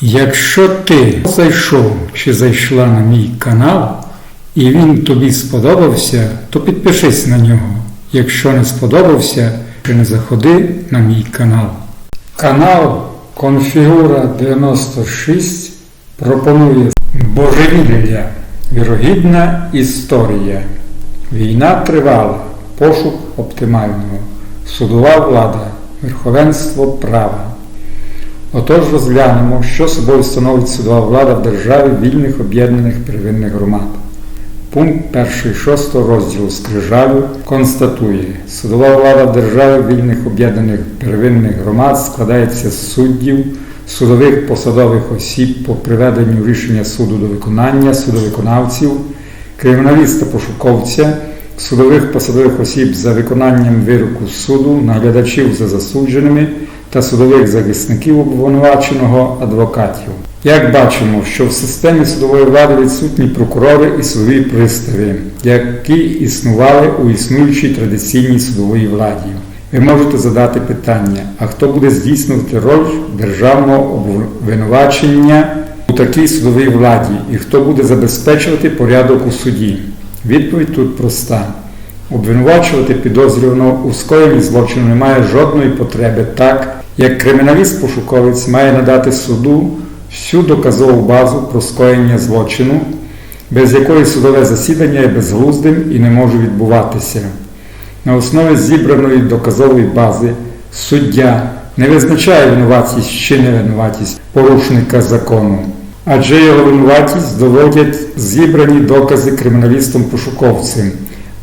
Якщо ти зайшов чи зайшла на мій канал і він тобі сподобався, то підпишись на нього. Якщо не сподобався, то не заходи на мій канал. Канал Конфігура 96 пропонує Божевілля. Вірогідна історія. Війна тривала. Пошук оптимального. Судова влада. Верховенство права. Отож розглянемо, що собою становить судова влада в державі вільних об'єднаних первинних громад. Пункт 1.6 розділу Скрижалю констатує, судова влада в державі вільних об'єднаних первинних громад складається з суддів, судових посадових осіб по приведенню рішення суду до виконання, судовиконавців, криміналіста-пошуковця, судових посадових осіб за виконанням вироку суду, наглядачів за засудженими та судових захисників обвинуваченого адвокатів. Як бачимо, що в системі судової влади відсутні прокурори і судові пристави, які існували у існуючій традиційній судовій владі. Ви можете задати питання, а хто буде здійснювати роль державного обвинувачення у такій судовій владі і хто буде забезпечувати порядок у суді? Відповідь тут проста. Обвинувачувати підозрюваного у скоєнні злочину немає жодної потреби, так як криміналіст-пошуковець має надати суду всю доказову базу про скоєння злочину, без якої судове засідання є безглуздим і не може відбуватися. На основі зібраної доказової бази суддя не визначає винуватість чи невинуватість порушника закону, адже його винуватість доводять зібрані докази криміналістом-пошуковцем,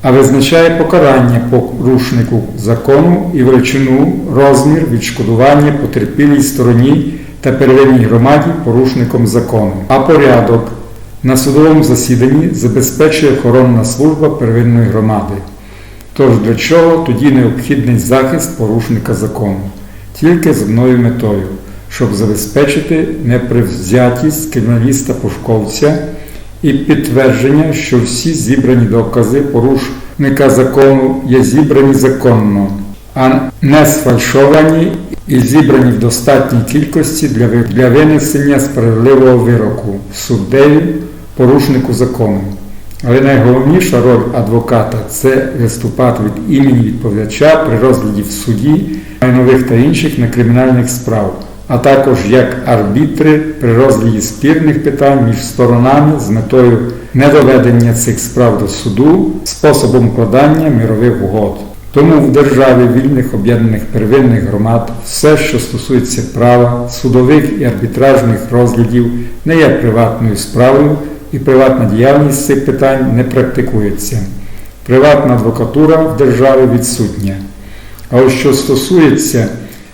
а визначає покарання порушнику закону і величину, розмір відшкодування потерпілій стороні та первинній громаді порушником закону, а порядок на судовому засіданні забезпечує охоронна служба первинної громади. Тож для чого тоді необхідний захист порушника закону? Тільки з одною метою, щоб забезпечити непривзятість криміналіста-пошуковця і підтвердження, що всі зібрані докази порушника закону є зібрані законно, а не сфальшовані і зібрані в достатній кількості для для винесення справедливого вироку суддею порушнику закону. Але найголовніша роль адвоката це виступати від імені відповідача при розгляді в суді майнових та інших некримінальних справ, а також як арбітри при розгляді спірних питань між сторонами з метою недоведення цих справ до суду способом укладання мирових угод. Тому в державі вільних об'єднаних первинних громад все, що стосується права, судових і арбітражних розглядів, не є приватною справою і приватна діяльність цих питань не практикується. Приватна адвокатура в державі відсутня. А ось що стосується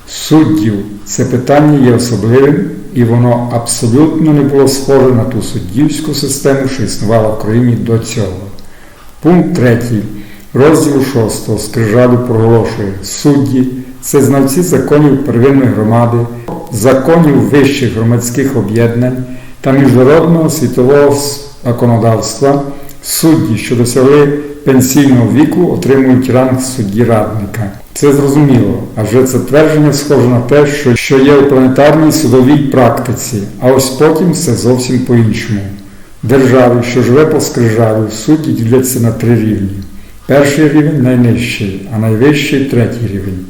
суддів, це питання є особливим і воно абсолютно не було схоже на ту суддівську систему, що існувала в країні до цього. Пункт 3. Розділу 6 скрижалю проголошує судді це знавці законів первинної громади, законів вищих громадських об'єднань та міжнародного світового законодавства. Судді, що досягли пенсійного віку, отримують ранг судді радника. Це зрозуміло, адже це твердження схоже на те, що, є у планетарній судовій практиці, а ось потім все зовсім по-іншому. Держави, що живе по скрижалю, судді діляться на три рівні. Перший рівень найнижчий, а найвищий третій рівень.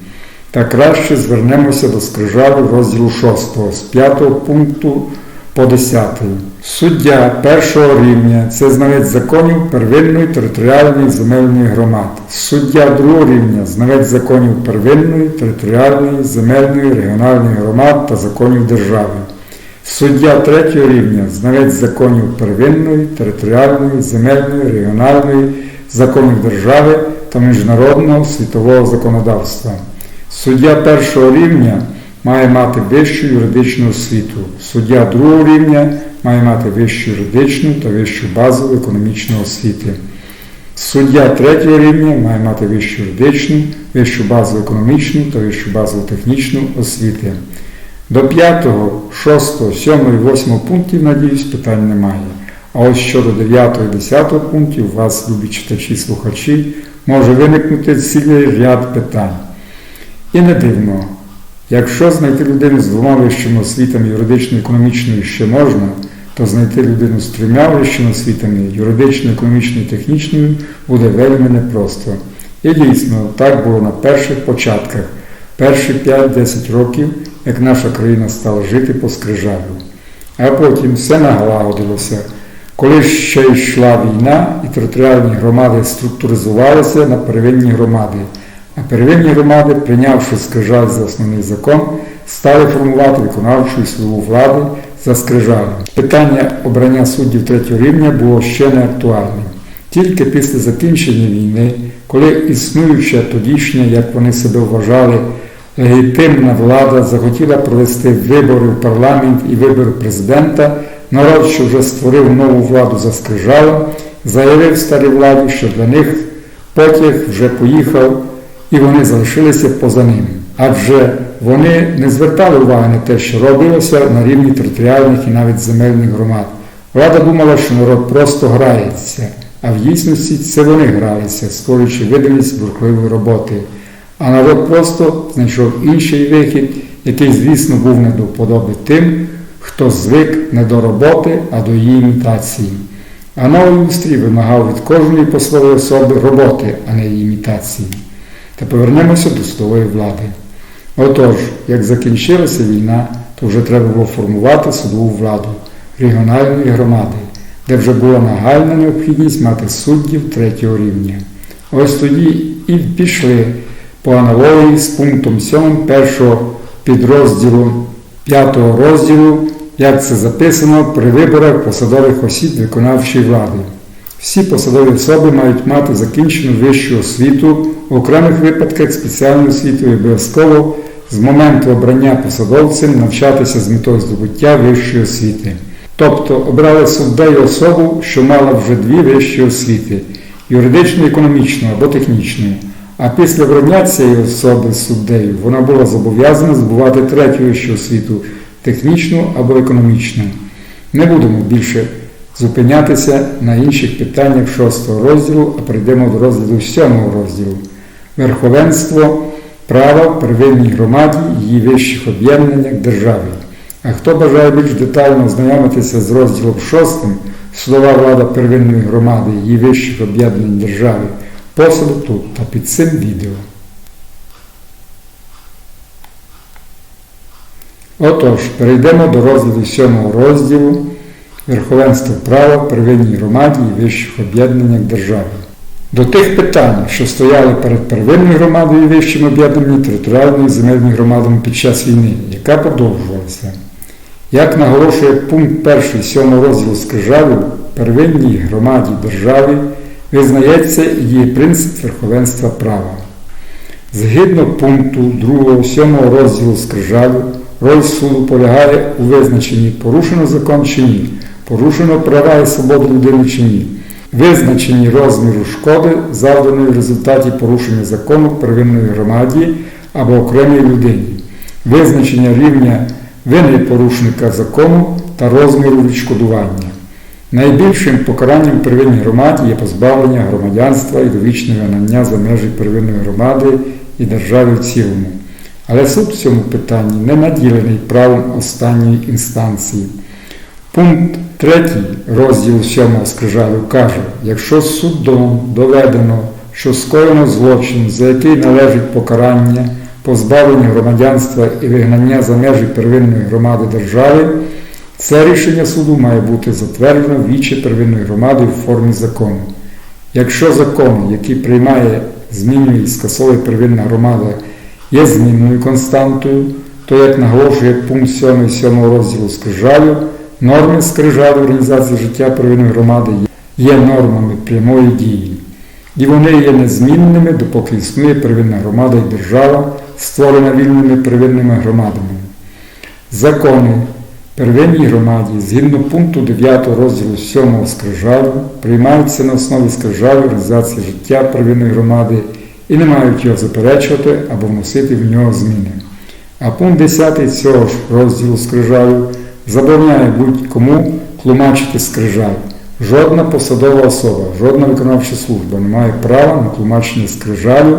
Та краще звернемося до скрижалю розділу 6 з 5 пункту по 10. Суддя першого рівня це знавець законів первинної територіальної земельної громад. Суддя другого рівня знавець законів первинної територіальної земельної регіональної громад та законів держави. Суддя третього рівня знавець законів первинної територіальної земельної регіональної законів держави та міжнародного світового законодавства. Суддя першого рівня має мати вищу юридичну освіту. Суддя другого рівня має мати вищу юридичну та вищу базову економічну освіти. Суддя третього рівня має мати вищу юридичну, вищу базову економічну та вищу базову технічну освіти. До 5, 6, 7 і 8 пунктів, надіюсь, питань немає. А ось щодо 9 і 10 пунктів, у вас, любі читачі, слухачі, може виникнути цілий ряд питань. І не дивно, Якщо знайти людину з двома вищими освітами юридичною економічною ще можна, то знайти людину з трьома вищими освітами юридичною, економічною технічною буде вельми непросто. І дійсно, так було на перших початках, перші 5-10 років, як наша країна стала жити по скрижалю. А потім все налагодилося. Коли ще йшла війна і територіальні громади структуризувалися на первинні громади, первинні громади, прийнявши скрижаль за основний закон, стали формувати виконавчу і судову владу за скрижалем. Питання обрання суддів третього рівня було ще не актуальним. Тільки після закінчення війни, коли існуюча тодішня, як вони себе вважали, легітимна влада захотіла провести вибори в парламент і вибори президента, народ, що вже створив нову владу за скрижалем, заявив старій владі, що для них потяг вже поїхав і вони залишилися поза ним. Адже вони не звертали уваги на те, що робилося на рівні територіальних і навіть земельних громад. Влада думала, що народ просто грається, а в дійсності це вони гралися, створюючи видимість бурхливої роботи. А народ просто знайшов інший вихід, який, звісно, був не до вподоби тим, хто звик не до роботи, а до її імітації. А новий устрій вимагав від кожної послової особи роботи, а не імітації. Та повернемося до судової влади. Отож, як закінчилася війна, то вже треба було формувати судову владу регіональної громади, де вже була нагальна необхідність мати суддів третього рівня. Ось тоді і пішли по аналогії з пунктом 7 першого підрозділу 5 розділу, як це записано при виборах посадових осіб виконавчої влади. Всі посадові особи мають мати закінчену вищу освіту, в окремих випадках спеціальну освіту і обов'язково з моменту обрання посадовцем навчатися з метою здобуття вищої освіти. Тобто обрали суддею особу, що мала вже дві вищі освіти юридичну, економічну або технічну. А після обрання цієї особи суддею вона була зобов'язана здобувати третю вищу освіту технічну або економічну. Не будемо більше зупинятися на інших питаннях шостого розділу, а перейдемо до розділу сьомого розділу. Верховенство права первинній громаді її вищих об'єднаннях держави. А хто бажає більш детально ознайомитися з розділом шостим Судова влада первинної громади і її вищих об'єднань держави, посаду тут та під цим відео. Отож, перейдемо до розгляду сьомого розділу верховенство права первинній громаді і вищих об'єднаннях держави. До тих питань, що стояли перед первинною громадою і вищим об'єднанням територіальною земельною громадами під час війни, яка продовжувалася. Як наголошує пункт 1 7 розділу Скрижалю, первинній громаді держави визнається діє принцип верховенства права. Згідно пункту 2 7 розділу Скрижалю, роль суду полягає у визначенні порушено закон чи ні, порушено права і свободи людини чи ні, визначенні розміру шкоди, завданої в результаті порушення закону первинної громаді або окремій людині, визначення рівня вини порушника закону та розміру відшкодування. Найбільшим покаранням первинній громаді є позбавлення громадянства і довічне вигнання за межі первинної громади і держави в цілому. Але суд в цьому питанні не наділений правом останньої інстанції. Пункт 3 розділу 7 скрижалю каже, якщо судом доведено, що скоєно злочин, за який належить покарання, позбавлення громадянства і вигнання за межі первинної громади держави, це рішення суду має бути затверджено вічі первинної громади в формі закону. Якщо закон, який приймає, змінює і скасовує первинна громада, є змінною константою, то, як наголошує пункт 7 7 розділу скрижалю, норми скрижалю організації життя первинної громади є нормами прямої дії. І вони є незмінними, допоки існує первинна громада і держава, створена вільними первинними громадами. Закони первинній громаді, згідно пункту 9 розділу 7 скрижалю, приймаються на основі скрижалю організації життя первинної громади і не мають його заперечувати або вносити в нього зміни. А пункт 10 цього ж розділу скрижалю забороняє будь-кому тлумачити скрижаль. Жодна посадова особа, жодна виконавча служба не має права на тлумачення скрижалю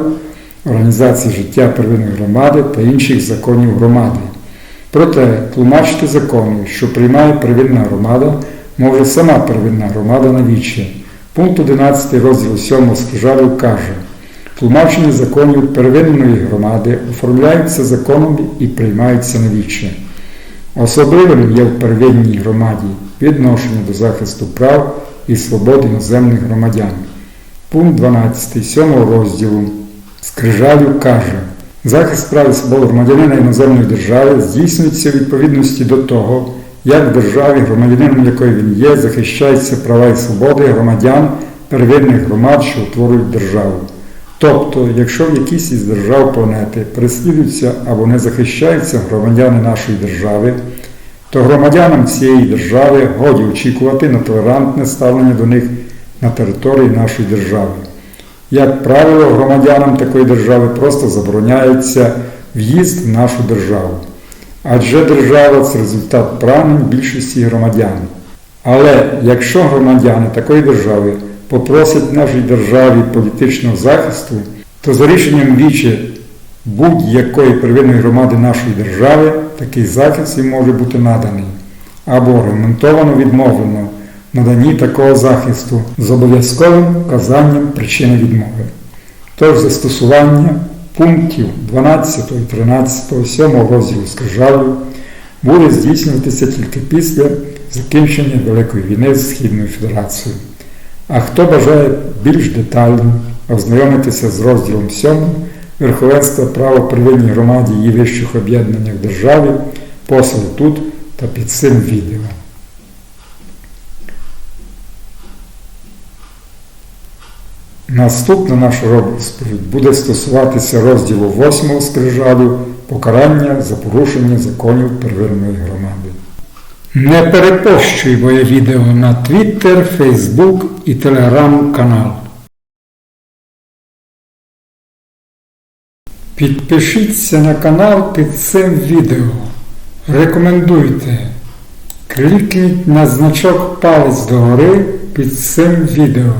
організації життя первинної громади та інших законів громади. Проте тлумачити закони, що приймає первинна громада, може сама первинна громада навіче. Пункт 11 розділу 7 скрижалів каже, тлумачення законів первинної громади оформляються законом і приймаються навіче. Особливим є в первинній громаді відношення до захисту прав і свобод іноземних громадян. Пункт 12 7 розділу Скрижалів каже, захист прав і свобод громадянина іноземної держави здійснюється у відповідності до того, як в державі, громадянином якої він є, захищаються права і свободи громадян первинних громад, що утворюють державу. Тобто, якщо в якійсь із держав планети переслідуються або не захищаються громадяни нашої держави, то громадянам цієї держави годі очікувати на толерантне ставлення до них на території нашої держави. Як правило, громадянам такої держави просто забороняється в'їзд в нашу державу. Адже держава це результат прагнень більшості громадян. Але якщо громадяни такої держави попросять нашій державі політичного захисту, то за рішенням вічі будь-якої первинної громади нашої держави такий захист їм може бути наданий або аргументовано відмовлено наданні такого захисту з обов'язковим вказанням причини відмови. Тож застосування пунктів 12 і 13 7 розділу скрижалів буде здійснюватися тільки після закінчення Великої війни з Східною Федерацією. А хто бажає більш детально ознайомитися з розділом 7 верховенства права первинній громаді її вищих об'єднаннях держави, посили тут та під цим відео. Наступна наша розповідь буде стосуватися розділу 8 скрижалю покарання за порушення законів первинної громади. Не перепощуй моє відео на Twitter, Facebook і Telegram канал. Підпишіться на канал під цим відео. Рекомендуйте. Клікніть на значок палець догори під цим відео.